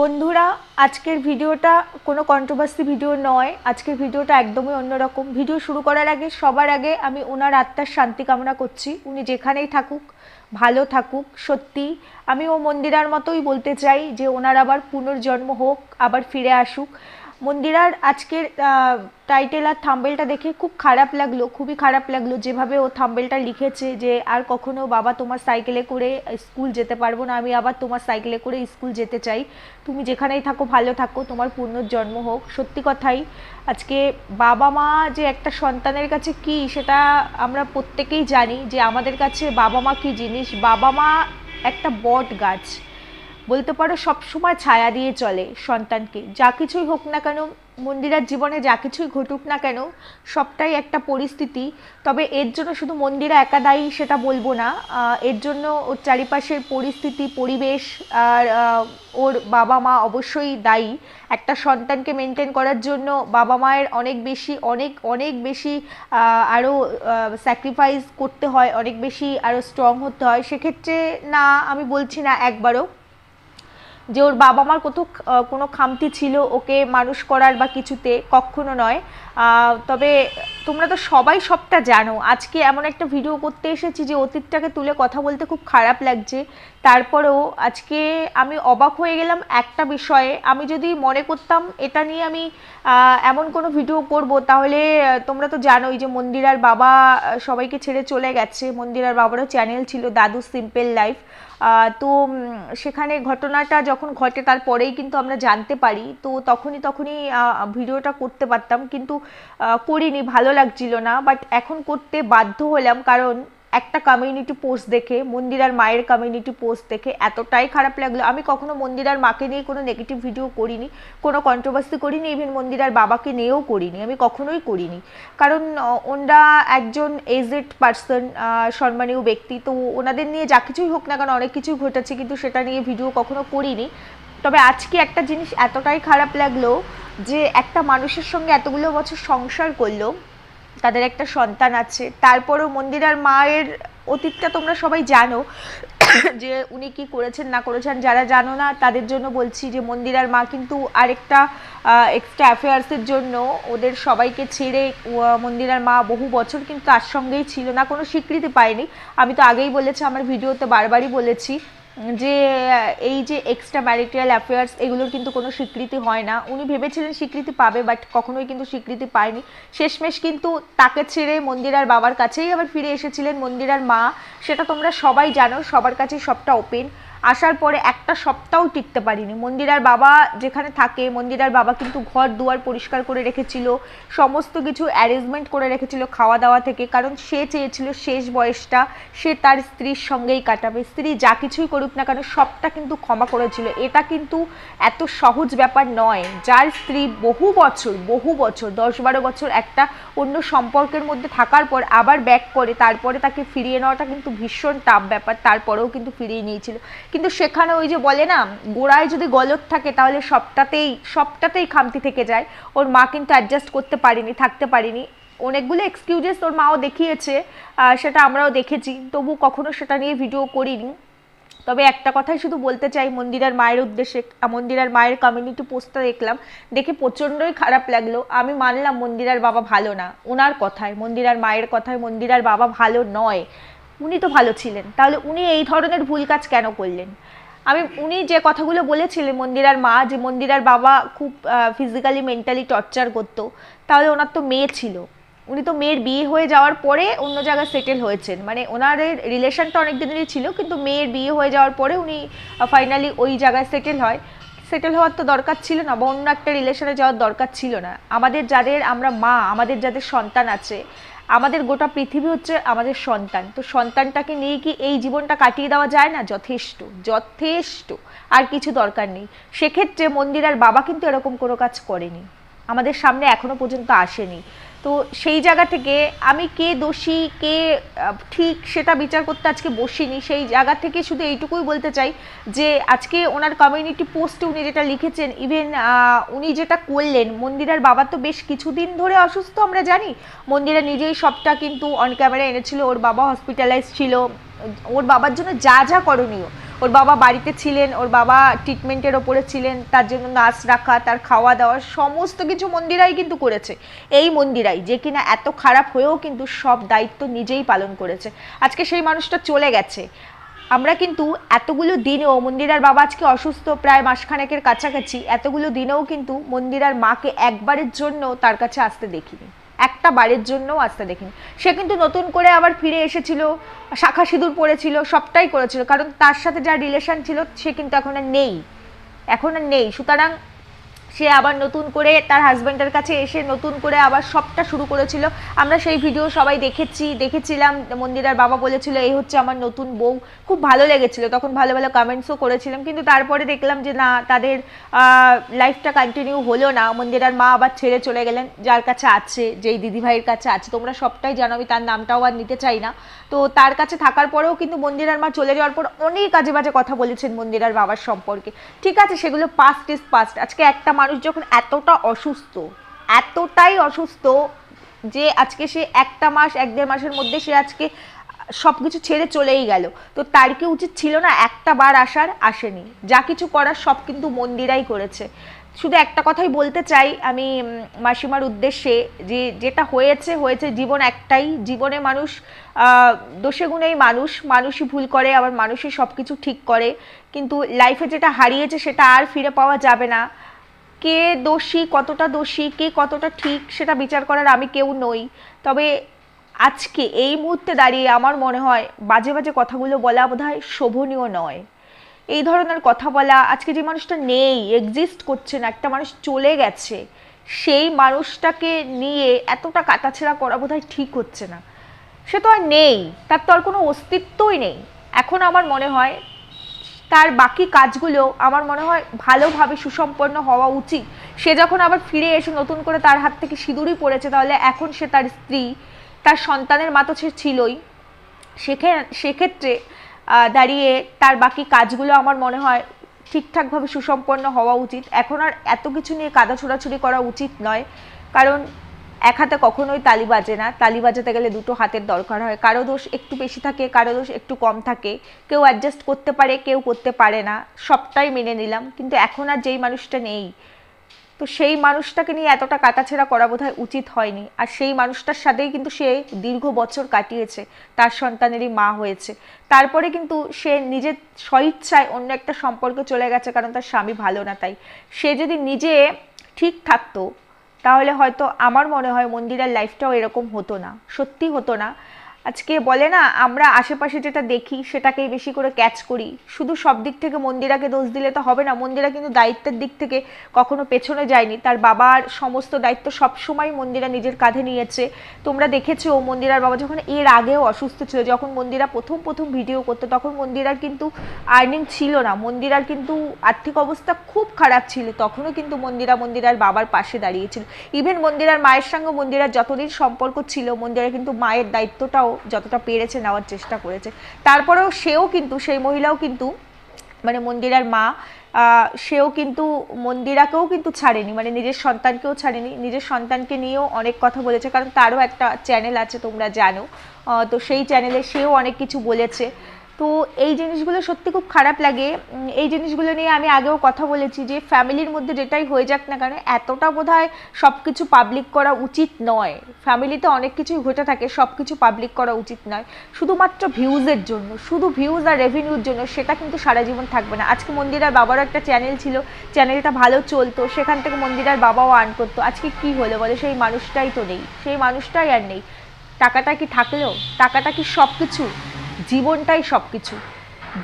বন্ধুরা, আজকের ভিডিওটা কোনো কন্ট্রোভার্সি ভিডিও নয়। আজকের ভিডিওটা একদমই অন্যরকম। ভিডিও শুরু করার আগে, সবার আগে আমি ওনার আত্মার শান্তি কামনা করছি। উনি যেখানেই থাকুক, ভালো থাকুক, সত্যি। আমি ও মন্দিরার মতোই বলতে চাই যে, ওনার আবার পুনর্জন্ম হোক, আবার ফিরে আসুক। মন্দিরার আজকের টাইটেল আর থাম্বেলটা দেখে খুব খারাপ লাগল, খুবই খারাপ লাগল যেভাবে ও থাম্বেলটা লিখেছে যে আর কখনো বাবা তোমার সাইকেলে করে স্কুল যেতে পারব না, আমি আবার তোমার সাইকেলে করে স্কুল যেতে চাই। তুমি যেখানেই থাকো, ভালো থাকো, তোমার পুনর্জন্ম হোক। সত্যি কথাই, আজকে বাবা মা যে একটা সন্তানের কাছে কি, সেটা আমরা প্রত্যেকেই জানি যে আমাদের কাছে বাবা মা কি জিনিস? বাবা মা একটা বট গাছ। বলতে পারো সবসময় ছায়া দিয়ে চলে সন্তানকে। যা কিছুই হোক না কেন, মন্দিরার জীবনে যা কিছুই ঘটুক না কেন, সবটাই একটা পরিস্থিতি। তবে এর জন্য শুধু মন্দিরা একা দায়ী সেটা বলব না। এর জন্য ওর চারিপাশের পরিস্থিতি, পরিবেশ আর ওর বাবা মা অবশ্যই দায়ী। একটা সন্তানকে মেনটেন করার জন্য বাবা মায়ের অনেক বেশি, অনেক অনেক বেশি আরও স্যাক্রিফাইস করতে হয়, অনেক বেশি আরও স্ট্রং হতে হয়। সেক্ষেত্রে না, আমি বলছি না একবারও। যে ওর বাবা মার কোথাও কোনো খামতি ছিল ওকে মানুষ করার বা কিছুতে, কখনো নয়। তবে তোমরা তো সবাই সবটা জানো। আজকে এমন একটা ভিডিও করতে এসেছি যে অতীতটাকে তুলে কথা বলতে খুব খারাপ লাগছে। তারপরেও আজকে আমি অবাক হয়ে গেলাম একটা বিষয়ে। আমি যদি মনে করতাম এটা নিয়ে আমি এমন কোনো ভিডিও করব, তাহলে তোমরা তো জানোই যে মন্দিরার বাবা সবাইকে ছেড়ে চলে গেছে। মন্দিরার বাবারও চ্যানেল ছিল দাদু সিম্পল লাইফ তো সেখানে ঘটনাটা যখন ঘটে তারপরেই কিন্তু আমরা জানতে পারি। তো তখনই তখনই ভিডিওটা করতে পারতাম। কিন্তু করিনি, ভালো লাগছিল না। বাট এখন করতে বাধ্য হলাম। কারণ একটা কমিউনিটি পোস্ট দেখে, মন্দিরার মায়ের কমিউনিটি পোস্ট দেখে এতটাই খারাপ লাগল। আমি কখনো মন্দিরার মাকে নিয়ে কোনো নেগেটিভ ভিডিও করিনি, কোনো কন্ট্রোভার্সি করিনি ইভেন মন্দিরার বাবাকে নিয়েও করিনি, আমি কখনোই করিনি। কারণ ওনারা একজন এজেড পার্সন সম্মানীয় ব্যক্তি, তো ওনাদের নিয়ে যা কিছুই হোক না কেন, অনেক কিছুই ঘটেছে, কিন্তু সেটা নিয়ে ভিডিও কখনো করিনি। তবে আজকে একটা জিনিস এতটাই খারাপ লাগল যে একটা মানুষের সঙ্গে এতগুলো বছর সংসার করল তাদের একটা সন্তান আছে। তারপরেও মন্দিরার মায়ের অতীতটা তোমরা সবাই জানো, যে উনি কি করেছেন না করেছেন, যারা জানো না, তাদের জন্য বলছি যে মন্দিরার মা কিন্তু আরেকটা এক্সট্রা অ্যাফেয়ার্সের জন্য ওদের সবাইকে ছেড়ে মন্দিরার মা বহু বছর কিন্তু তার সঙ্গেই ছিল না, কোনো স্বীকৃতি পায়নি। আমি তো আগেই বলেছি, আমার ভিডিওতে বারবারই বলেছি যে এই যে এক্সট্রা ম্যারিটাল অ্যাফেয়ার্স এগুলোর কিন্তু কোনো স্বীকৃতি হয় না। উনি ভেবেছিলেন স্বীকৃতি পাবে বাট কখনোই কিন্তু স্বীকৃতি পায়নি। শেষমেশ কিন্তু তাকে ছেড়ে মন্দিরার বাবার কাছেই আবার ফিরে এসেছিলেন মন্দিরার মা। সেটা তোমরা সবাই জানো, সবার কাছে সবটা ওপেন আসার পরে একটা সপ্তাহ টিকতে পারিনি। মন্দিরার বাবা যেখানে থাকে, মন্দিরার বাবা কিন্তু ঘর দুয়ার পরিষ্কার করে রেখেছিল, সমস্ত কিছু অ্যারেঞ্জমেন্ট করে রেখেছিল খাওয়া দাওয়া থেকে। কারণ সে চেয়েছিল শেষ বয়সটা, সে তার স্ত্রীর সঙ্গেই কাটাবে। স্ত্রী যা কিছুই করুক না কেন, সবটা কিন্তু ক্ষমা করেছিল। এটা কিন্তু এত সহজ ব্যাপার নয়। যার স্ত্রী বহু বছর বহু বছর দশ বারো বছর একটা অন্য সম্পর্কের মধ্যে থাকার পর আবার ব্যাক করে, তারপরে তাকে ফিরিয়ে নেওয়াটা কিন্তু ভীষণ টাফ ব্যাপার। তারপরেও কিন্তু ফিরিয়ে নিয়েছিল। কিন্তু সেখানে ওই যে বলে না, গোড়ায় যদি গলত থাকে তাহলে সবটাতেই সবটাতেই খামতি থেকে যায়। ওর মা কিন্তু অ্যাডজাস্ট করতে পারিনি, থাকতে পারিনি। অনেকগুলো এক্সকিউজেস ওর মাও দেখিয়েছে সেটা আমরাও দেখেছি। তবু কখনো সেটা নিয়ে ভিডিও করিনি। তবে একটা কথাই শুধু বলতে চাই, মন্দিরার মায়ের উদ্দেশ্যে মন্দিরার মায়ের কমিউনিটি পোস্টটা দেখলাম। দেখে প্রচণ্ডই খারাপ লাগল। আমি মানলাম মন্দিরার বাবা ভালো না। ওনার কথায়, মন্দিরার মায়ের কথায় মন্দিরার বাবা ভালো নয়। উনি তো ভালো ছিলেন। তাহলে উনি এই ধরনের ভুল কাজ কেন করলেন? আমি, উনি যে কথাগুলো বলেছিলেন, মন্দিরার মা, যে মন্দিরার বাবা খুব ফিজিক্যালি মেন্টালি টর্চার করতো, তাহলে ওনার তো মেয়ে ছিল। উনি তো মেয়ের বিয়ে হয়ে যাওয়ার পরে অন্য জায়গায় সেটেল হয়েছেন। মানে ওনাদের রিলেশনটা অনেক দিনেরই ছিল, কিন্তু মেয়ের বিয়ে হয়ে যাওয়ার পরে উনি ফাইনালি ওই জায়গায় সেটেল হয়। সেটেল হওয়ার তো দরকার ছিল না, বা অন্য একটা রিলেশনে যাওয়ার দরকার ছিল না। আমাদের যাদের আমরা মা, আমাদের যাদের সন্তান আছে আমাদের গোটা পৃথিবী হচ্ছে আমাদের সন্তান। তো সন্তানটাকে নিয়ে কি এই জীবনটা কাটিয়ে দেওয়া যায় না? যথেষ্ট যথেষ্ট। আর কিছু দরকার নেই। সেক্ষেত্রে মন্দিরার বাবা কিন্তু এরকম কোনো কাজ করেনি। আমাদের সামনে এখনও পর্যন্ত আসেনি। তো সেই জায়গা থেকে আমি কে দোষী, কে ঠিক সেটা বিচার করতে আজকে বসিনি। সেই জায়গা থেকে শুধু এইটুকুই বলতে চাই যে আজকে ওনার কমিউনিটি পোস্টে উনি যেটা লিখেছেন ইভেন উনি যেটা করলেন, মন্দিরার বাবা তো বেশ কিছুদিন ধরে অসুস্থ, আমরা জানি। মন্দিরা নিজেই সবটা কিন্তু অন ক্যামেরা এনেছিল, ওর বাবা হসপিটালাইজ ছিল। ওর বাবার জন্য যা যা করণীয়। ওর বাবা বাড়িতে ছিলেন, ওর বাবা ট্রিটমেন্টের ওপরে ছিলেন, তার জন্য নার্স রাখা, তার খাওয়া দাওয়া, সমস্ত কিছু মন্দিরাই কিন্তু করেছে। এই মন্দিরাই, যে কিনা এত খারাপ হয়েও কিন্তু সব দায়িত্ব নিজেই পালন করেছে। আজকে সেই মানুষটা চলে গেছে। আমরা কিন্তু এতগুলো দিনেও মন্দিরার বাবা আজকে অসুস্থ, প্রায় মাসখানেকের কাছাকাছি, এতগুলো দিনেও কিন্তু মন্দিরার মাকে একবারের জন্য তার কাছে আসতে দেখিনি। একটা বারের জন্যও আসতে দেখিনি। সে কিন্তু নতুন করে আবার ফিরে এসেছিল, শাখা সিঁদুর পড়েছিল, সবটাই করেছিল। কারণ তার সাথে যা রিলেশন ছিল, সে কিন্তু এখন আর নেই। এখন আর নেই। সুতরাং সে আবার নতুন করে তার হাজব্যান্ডের কাছে এসে নতুন করে আবার সবটা শুরু করেছিল। আমরা সেই ভিডিও সবাই দেখেছি, দেখেছিলাম। মন্দিরার বাবা বলেছিল, এই হচ্ছে আমার নতুন বউ। খুব ভালো লেগেছিল। তখন ভালো ভালো কমেন্টসও করেছিলাম। কিন্তু তারপরে দেখলাম যে, না, তাদের লাইফটা কন্টিনিউ হলো না। মন্দিরার মা আবার ছেড়ে চলে গেলেন। যার কাছে আছে, যেই দিদিভাইয়ের কাছে আছে। তোমরা সবটাই জানো আমি তার নামটাও আর নিতে চাই না। তো তার কাছে থাকার পরেও কিন্তু মন্দিরার মা চলে যাওয়ার পর অনেক আজে বাজে কথা বলেছেন মন্দিরার বাবার সম্পর্কে। ঠিক আছে, সেগুলো পাস্ট ইজ পাস্ট আজকে একটা মানুষ যখন এতটা অসুস্থ, এতটাই অসুস্থ যে আজকে সে একটা মাস, এক দেড় মাসের মধ্যে সে আজকে সব কিছু ছেড়ে চলেই গেল। তো তার কি উচিত ছিল না একটা বার আসার? আসেনি। যা কিছু করার সব কিন্তু মন্দিরাই করেছে। শুধু একটা কথাই বলতে চাই, আমি মাসিমার উদ্দেশ্যে যে যেটা হয়েছে হয়েছে জীবন একটাই। জীবনে মানুষ দোষে গুণেই মানুষ। মানুষই ভুল করে, আবার মানুষই সব কিছু ঠিক করে। কিন্তু লাইফে যেটা হারিয়েছে সেটা আর ফিরে পাওয়া যাবে না। কে দোষী, কতটা দোষী, কে কতটা ঠিক সেটা বিচার করার আমি কেউ নই। তবে আজকে এই মুহূর্তে দাঁড়িয়ে আমার মনে হয় বাজে বাজে কথাগুলো বলা বোধহয় শোভনীয় নয়। এই ধরনের কথা বলা, আজকে যে মানুষটা নেই এক্সিস্ট করছে না, একটা মানুষ চলে গেছে, সেই মানুষটাকে নিয়ে এতটা কাটাছেড়া করা বোধহয় ঠিক হচ্ছে না। সে তো আর নেই, তার তো আর কোনো অস্তিত্বই নেই। এখন আমার মনে হয় তার বাকি কাজগুলো আমার মনে হয় ভালোভাবে সুসম্পন্ন হওয়া উচিত। সে যখন আবার ফিরে এসে নতুন করে তার হাত থেকে সিঁদুরই পড়েছে, তাহলে এখন সে তার স্ত্রী, তার সন্তানের মা তো সে ছিলই। সেক্ষেত্রে দাঁড়িয়ে তার বাকি কাজগুলো আমার মনে হয় ঠিকঠাকভাবে সুসম্পন্ন হওয়া উচিত। এখন আর এত কিছু নিয়ে কাদা ছোড়াছুড়ি করা উচিত নয়। কারণ এক হাতে কখনোই তালি বাজে না। তালি বাজাতে গেলে দুটো হাতের দরকার হয়। কারও দোষ একটু বেশি থাকে, কারও দোষ একটু কম থাকে। কেউ অ্যাডজাস্ট করতে পারে, কেউ করতে পারে না। সবটাই মেনে নিলাম। কিন্তু এখন আর যেই মানুষটা নেই, তো সেই মানুষটাকে নিয়ে এতটা কাটাছেড়া করা বোধহয় উচিত হয়নি। আর সেই মানুষটার সাথেই কিন্তু সে দীর্ঘ বছর কাটিয়েছে। তার সন্তানেরই মা হয়েছে। তারপরে কিন্তু সে নিজের স্বইচ্ছায় অন্য একটা সম্পর্কে চলে গেছে, কারণ তার স্বামী ভালো না তাই। সে যদি নিজে ঠিক থাকতো তাহলে হয়তো আমার মনে হয় মন্দিরের লাইফটাও এরকম হতো না সত্যি হতো না। আজকে বলে না, আমরা আশেপাশে যেটা দেখি সেটাকেই বেশি করে ক্যাচ করি। শুধু সব দিক থেকে মন্দিরাকে দোষ দিলে তো হবে না, মন্দিরা কিন্তু দায়িত্বের দিক থেকে কখনো পেছনে যায়নি। তার বাবার সমস্ত দায়িত্ব সবসময় মন্দিরা নিজের কাঁধে নিয়েছে। তোমরা দেখেছ মন্দিরার বাবা যখন এর আগেও অসুস্থ ছিল, যখন মন্দিরা প্রথম প্রথম ভিডিও করতো, তখন মন্দিরার কিন্তু আর্নিং ছিল না। মন্দিরার কিন্তু আর্থিক অবস্থা খুব খারাপ ছিল, তখনও কিন্তু মন্দিরা মন্দিরার বাবার পাশে দাঁড়িয়েছিল। ইভেন মন্দিরার মায়ের সঙ্গে মন্দিরার যতদিন সম্পর্ক ছিল, মন্দিরা কিন্তু মায়ের দায়িত্বটাও যতটা পেরেছে নেওয়ার চেষ্টা করেছে। তারপরেও সেও কিন্তু, সেই মহিলাও কিন্তু মানে মন্দিরার মা সেও কিন্তু মন্দিরাকেও কিন্তু ছাড়েনি মানে নিজের সন্তানকেও ছাড়েনি। নিজের সন্তানকে নিয়েও অনেক কথা বলেছে, কারণ তারও একটা চ্যানেল আছে, তোমরা জানো। তো সেই চ্যানেলে সেও অনেক কিছু বলেছে। তো এই জিনিসগুলো সত্যি খুব খারাপ লাগে। এই জিনিসগুলো নিয়ে আমি আগেও কথা বলেছি যে ফ্যামিলির মধ্যে যেটাই হয়ে যাক না কেন, এতটা বোধ হয় সব কিছু পাবলিক করা উচিত নয়। ফ্যামিলিতে অনেক কিছুই ঘটে থাকে সব কিছু পাবলিক করা উচিত নয়। শুধুমাত্র ভিউজের জন্য, শুধু ভিউজ আর রেভিনিউর জন্য সেটা কিন্তু সারা জীবন থাকবে না। আজকে মন্দিরার বাবারও একটা চ্যানেল ছিল চ্যানেলটা ভালো চলতো, সেখান থেকে মন্দিরার বাবাও আর্ন করতো। আজকে কি হলো বলে? সেই মানুষটাই তো নেই, সেই মানুষটাই আর নেই। টাকাটা কি থাকলেও টাকাটা কি সব কিছু জীবনটাই সব কিছু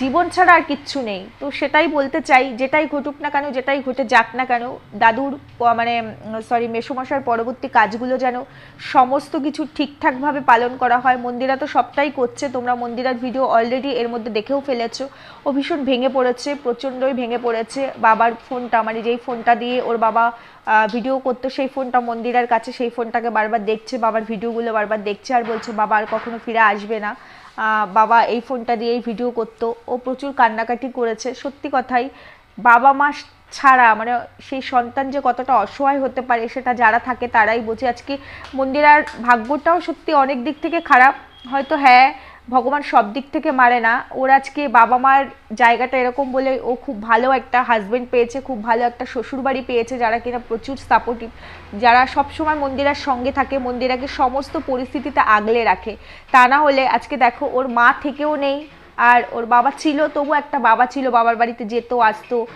জীবন ছাড়া আর কিচ্ছু নেই। তো সেটাই বলতে চাই, যেটাই ঘটুক না কেন, যেটাই ঘটে যাক না কেন, দাদুর মানে সরি মেসোমশার পরবর্তী কাজগুলো যেন সমস্ত কিছু ঠিকঠাকভাবে পালন করা হয়। মন্দিরা তো সবটাই করছে, তোমরা মন্দিরার ভিডিও অলরেডি এর মধ্যে দেখেও ফেলেছো। ও ভীষণ ভেঙে পড়েছে, প্রচণ্ডই ভেঙে পড়েছে। বাবার ফোনটা মানে যেই ফোনটা দিয়ে ওর বাবা ভিডিও করতো, সেই ফোনটা মন্দিরার কাছে, সেই ফোনটাকে বারবার দেখছে, বাবার ভিডিওগুলো বারবার দেখছে আর বলছে, বাবা আর কখনো ফিরে আসবে না। বাবা এই ফোনটা দিয়েই ভিডিও করতো। ও প্রচুর কান্নাকাটি করেছে। সত্যি কথাই, বাবা মা ছাড়া মানে সেই সন্তান যে কতটা অসহায় হতে পারে, সেটা যারা থাকে তারাই বোঝে। আজকে মন্দিরার ভাগ্যটাও সত্যি অনেক দিক থেকে খারাপ। হয়তো হ্যাঁ ভগবান সব দিক থেকে মারে না। ওর আজকে বাবা মার জায়গাটা এরকম বলে ও খুব ভালো একটা হাজব্যান্ড পেয়েছে, খুব ভালো একটা শ্বশুরবাড়ি পেয়েছে, যারা কিনা প্রচুর সাপোর্টিভ যারা সবসময় মন্দিরার সঙ্গে থাকে, মন্দিরাকে সমস্ত পরিস্থিতিতে আগলে রাখে। তা না হলে আজকে দেখো ওর মা থেকেও নেই আর ওর বাবা ছিল তবু একটা বাবা ছিল, বাবার বাড়িতে যেত, আসতো।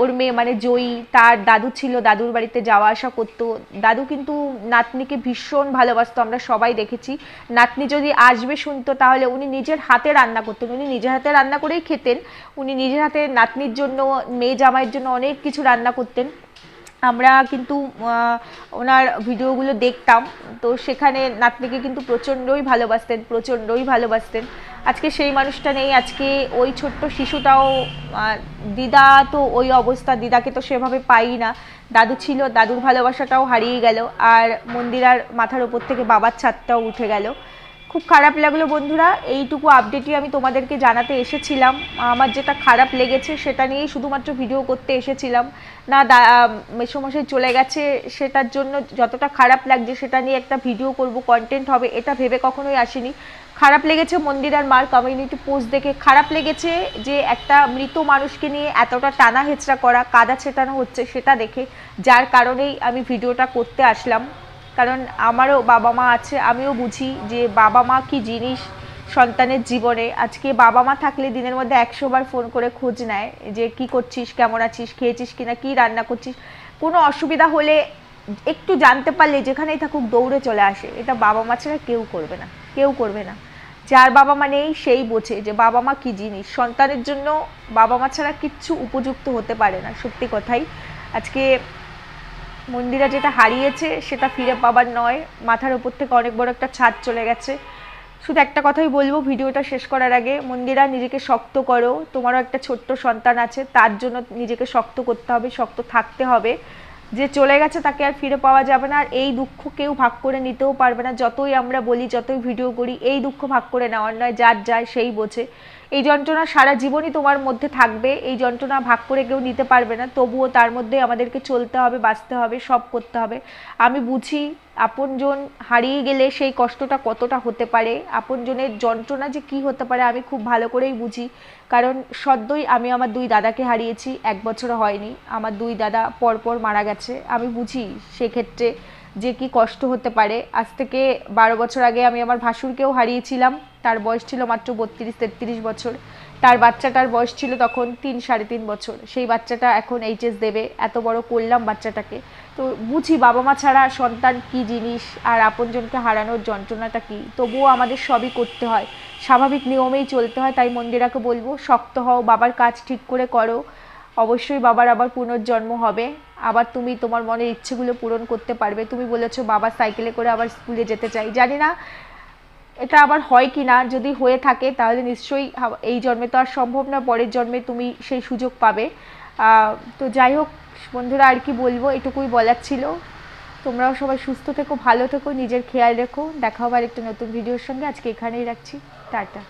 ওর মেয়ে মানে জয়ী, তার দাদু ছিল, দাদুর বাড়িতে যাওয়া আসা করতো। দাদু কিন্তু নাতনিকে ভীষণ ভালোবাসতো, আমরা সবাই দেখেছি। নাতনি যদি আসবে শুনতো, তাহলে উনি নিজের হাতে রান্না করতেন, উনি নিজের হাতে রান্না করেই খেতেন। উনি নিজের হাতে নাতনির জন্য, মেয়ে জামাইয়ের জন্য অনেক কিছু রান্না করতেন। আমরা কিন্তু ওনার ভিডিওগুলো দেখতাম। তো সেখানে নাতনিকে কিন্তু প্রচণ্ডই ভালোবাসতেন প্রচণ্ডই ভালোবাসতেন। আজকে সেই মানুষটা নেই, আজকে ওই ছোট্ট শিশুটাও দিদা তো ওই অবস্থা, দিদাকে তো সেভাবে পাই না। দাদু ছিল, দাদুর ভালোবাসাটাও হারিয়ে গেল, আর মন্দিরার মাথার ওপর থেকে বাবার ছাদটাও উঠে গেল। খুব খারাপ লাগল বন্ধুরা, এইটুকু আপডেটই আমি তোমাদেরকে জানাতে এসেছিলাম। আমার যেটা খারাপ লেগেছে সেটা নিয়েই শুধুমাত্র ভিডিও করতে এসেছিলাম। না, দা মেসমশাই চলে গেছে, সেটার জন্য যতটা খারাপ লাগছে সেটা নিয়ে একটা ভিডিও করব কন্টেন্ট হবে, এটা ভেবে কখনোই আসিনি। খারাপ লেগেছে, মন্দির আর মার কমিউনিটি পোস্ট দেখে খারাপ লেগেছে যে একটা মৃত মানুষকে নিয়ে এতটা টানা হেচড়া করা, কাদা ছেটানো হচ্ছে সেটা দেখে। যার কারণেই আমি ভিডিওটা করতে আসলাম। কারণ আমারও বাবা মা আছে, আমিও বুঝি যে বাবা মা কি জিনিস সন্তানের জীবনে। আজকে বাবা মা থাকলে দিনের মধ্যে একশো বার ফোন করে খোঁজ নেয় যে কি করছিস, কেমন আছিস, খেয়েছিস কিনা, কি রান্না করছিস। কোনো অসুবিধা হলে একটু জানতে পারলে যেখানেই থাকুক দৌড়ে চলে আসে। এটা বাবা মা ছাড়া কেউ করবে না। কেউ করবে না। যার বাবা মা নেই, সেই বোঝে যে বাবা মা কি জিনিস। সন্তানের জন্য বাবা মা ছাড়া কিচ্ছু উপযুক্ত হতে পারে না, সত্যি কথাই। আজকে মন্দিরা যেটা হারিয়েছে, সেটা ফিরে পাবার নয়। মাথার উপর থেকে অনেক বড় একটা ছাদ চলে গেছে। শুধু একটা কথাই বলব, ভিডিওটা শেষ করার আগে, মন্দিরা নিজেকে শক্ত করো। তোমারও একটা ছোট্ট সন্তান আছে, তার জন্য নিজেকে শক্ত করতে হবে, শক্ত থাকতে হবে। যে চলে গেছে তাকে আর ফিরে পাওয়া যাবে না, আর এই দুঃখ কেউ ভাগ করে নিতেও পারবে না। যতই আমরা বলি, যতই ভিডিও করি, এই দুঃখ ভাগ করে নেওয়ার নয়, যার যায় সেই বোঝে। এই যন্ত্রণা সারা জীবনই তোমার মধ্যে থাকবে, এই যন্ত্রণা ভাগ করে কেউ নিতে পারবে না। তবুও তার মধ্যে আমাদেরকে চলতে হবে, বাঁচতে হবে, সব করতে হবে। আমি বুঝি আপনজন হারিয়ে গেলে সেই কষ্টটা কতটা হতে পারে? আপনজনের যন্ত্রণা যে কি হতে পারে আমি খুব ভালো করেই বুঝি। কারণ সদ্যই আমি আমার দুই দাদাকে হারিয়েছি, এক বছর হয়নি। আমার দুই দাদা পরপর মারা গেছে। আমি বুঝি সেক্ষেত্রে যে কি কষ্ট হতে পারে। আজ থেকে বারো বছর আগে আমি আমার ভাসুরকেও হারিয়েছিলাম। তার বয়স ছিল মাত্র বত্রিশ, তেত্রিশ বছর। তার বাচ্চাটার বয়স ছিল তখন তিন, সাড়ে তিন বছর। সেই বাচ্চাটা এখন এইচএস দেবে। এত বড় করলাম বাচ্চাটাকে। তো বুঝি বাবা মা ছাড়া সন্তান কি জিনিস আর আপনজনকে হারানোর যন্ত্রণাটা কি? তবুও আমাদের সবই করতে হয়। স্বাভাবিক নিয়মেই চলতে হয়, তাই মন্দিরাকে বলব, শক্ত হও, বাবার কাজ ঠিক করে করো। অবশ্যই বাবার আবার পুনর্জন্ম হবে। আবার তুমি তোমার মনের ইচ্ছেগুলো পূরণ করতে পারবে। তুমি বলেছ বাবা সাইকেলে করে আবার স্কুলে যেতে চাই। জানি না এটা আবার হয় কি না যদি হয়ে থাকে তাহলে নিশ্চয়ই এই জন্মে তো আর সম্ভব না, পরের জন্মে তুমি সেই সুযোগ পাবে। তো যাই হোক, বন্ধুরা, আর কি বলব, এটুকুই বলার ছিল। তোমরাও সবাই সুস্থ থেকো, ভালো থেকো, নিজের খেয়াল রেখো। দেখা হবে একটা নতুন ভিডিওর সঙ্গে। আজকে এখানেই রাখছি। টাটা।